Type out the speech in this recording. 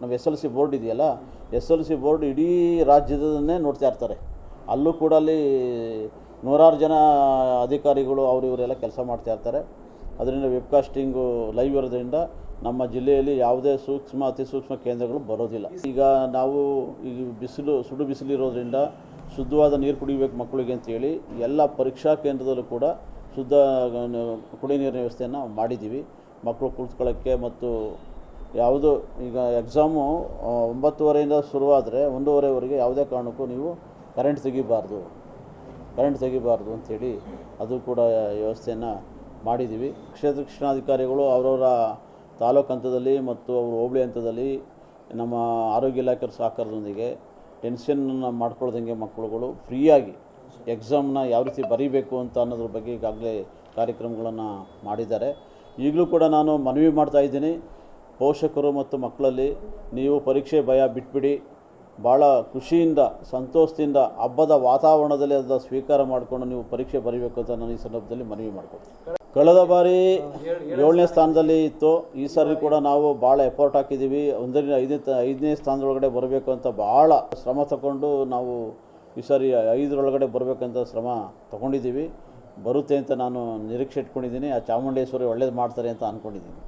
ನಾವು S L C board ಇದೆಯಲ್ಲ, S L C board ಇಡೀ ರಾಜ್ಯದನ್ನೇ ನೋಡ್ತಾ ಇರ್ತಾರೆ. ಅಲ್ಲೂ ಕೂಡ ಅಲ್ಲಿ ನೂರಾರು ಜನ ಅಧಿಕಾರಿಗಳು ಅವರು ಇವರೆಲ್ಲ ಕೆಲಸ ಮಾಡ್ತಾ ಇರ್ತಾರೆ. ಅದರಿಂದ ವೆಬ್ಕಾಸ್ಟಿಂಗು ಲೈವ್ ಇರೋದ್ರಿಂದ ನಮ್ಮ ಜಿಲ್ಲೆಯಲ್ಲಿ ಯಾವುದೇ ಸೂಕ್ಷ್ಮ, ಅತಿ ಸೂಕ್ಷ್ಮ ಕೇಂದ್ರಗಳು ಬರೋದಿಲ್ಲ. ಈಗ ನಾವು ಈಗ ಬಿಸಿಲು, ಸುಡು ಬಿಸಿಲು ಇರೋದ್ರಿಂದ ಶುದ್ಧವಾದ ನೀರು ಕುಡಿಬೇಕು ಮಕ್ಕಳಿಗೆ ಅಂತೇಳಿ ಎಲ್ಲ ಪರೀಕ್ಷಾ ಕೇಂದ್ರದಲ್ಲೂ ಕೂಡ ಶುದ್ಧ ಕುಡಿ ನೀರಿನ ವ್ಯವಸ್ಥೆಯನ್ನು ಮಾಡಿದ್ದೀವಿ. ಮಕ್ಕಳು ಕುಳಿತುಕೊಳ್ಳೋಕ್ಕೆ ಮತ್ತು ಯಾವುದು ಈಗ ಎಕ್ಸಾಮು ಒಂಬತ್ತುವರೆಯಿಂದ ಶುರುವಾದರೆ ಒಂದೂವರೆವರೆಗೆ ಯಾವುದೇ ಕಾರಣಕ್ಕೂ ನೀವು ಕರೆಂಟ್ ತೆಗಿಬಾರ್ದು. ಕರೆಂಟ್ ತೆಗಿಬಾರ್ದು ಅಂಥೇಳಿ ಅದು ಕೂಡ ವ್ಯವಸ್ಥೆಯನ್ನು ಮಾಡಿದ್ದೀವಿ. ಕ್ಷೇತ್ರ ಶಿಕ್ಷಣಾಧಿಕಾರಿಗಳು ಅವರವರ ತಾಲೂಕು ಹಂತದಲ್ಲಿ ಮತ್ತು ಅವರು ಹೋಬಳಿ ಹಂತದಲ್ಲಿ ನಮ್ಮ ಆರೋಗ್ಯ ಇಲಾಖೆ ಸಹಕಾರದೊಂದಿಗೆ ಟೆನ್ಷನ್ನ ಮಾಡ್ಕೊಳ್ದಂಗೆ ಮಕ್ಕಳುಗಳು ಫ್ರೀಯಾಗಿ ಎಕ್ಸಾಮ್ನ ಯಾವ ರೀತಿ ಬರೀಬೇಕು ಅಂತ ಅನ್ನೋದ್ರ ಬಗ್ಗೆ ಈಗಾಗಲೇ ಕಾರ್ಯಕ್ರಮಗಳನ್ನು ಮಾಡಿದ್ದಾರೆ. ಈಗಲೂ ಕೂಡ ನಾನು ಮನವಿ ಮಾಡ್ತಾ ಇದ್ದೀನಿ. ಪೋಷಕರು ಮತ್ತು ಮಕ್ಕಳಲ್ಲಿ ನೀವು ಪರೀಕ್ಷೆ ಭಯ ಬಿಟ್ಬಿಡಿ. ಭಾಳ ಖುಷಿಯಿಂದ, ಸಂತೋಷದಿಂದ, ಹಬ್ಬದ ವಾತಾವರಣದಲ್ಲಿ ಅದನ್ನು ಸ್ವೀಕಾರ ಮಾಡಿಕೊಂಡು ನೀವು ಪರೀಕ್ಷೆ ಬರೀಬೇಕು ಅಂತ ನಾನು ಈ ಸಂದರ್ಭದಲ್ಲಿ ಮನವಿ ಮಾಡ್ಕೊಳ್ತೀನಿ. ಕಳೆದ ಬಾರಿ ಏಳನೇ ಸ್ಥಾನದಲ್ಲಿ ಇತ್ತು. ಈ ಸಾರಿ ಕೂಡ ನಾವು ಭಾಳ ಎಫರ್ಟ್ ಹಾಕಿದ್ದೀವಿ. ಒಂದರಿಂದ ಐದನೇ ಐದನೇ ಸ್ಥಾನದೊಳಗಡೆ ಬರಬೇಕು ಅಂತ ಭಾಳ ಶ್ರಮ ತಗೊಂಡು ನಾವು ಈ ಸಾರಿ ಐದರೊಳಗಡೆ ಬರಬೇಕಂತ ಶ್ರಮ ತಗೊಂಡಿದ್ದೀವಿ. ಬರುತ್ತೆ ಅಂತ ನಾನು ನಿರೀಕ್ಷೆ ಇಟ್ಕೊಂಡಿದ್ದೀನಿ. ಆ ಚಾಮುಂಡೇಶ್ವರಿ ಒಳ್ಳೇದು ಮಾಡ್ತಾರೆ ಅಂತ ಅಂದ್ಕೊಂಡಿದ್ದೀನಿ